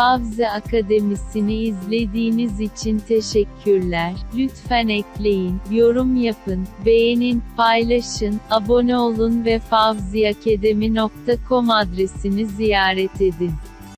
Favzi Akademisi'ni izlediğiniz için teşekkürler. Lütfen ekleyin, yorum yapın, beğenin, paylaşın, abone olun ve favziakademi.com adresini ziyaret edin.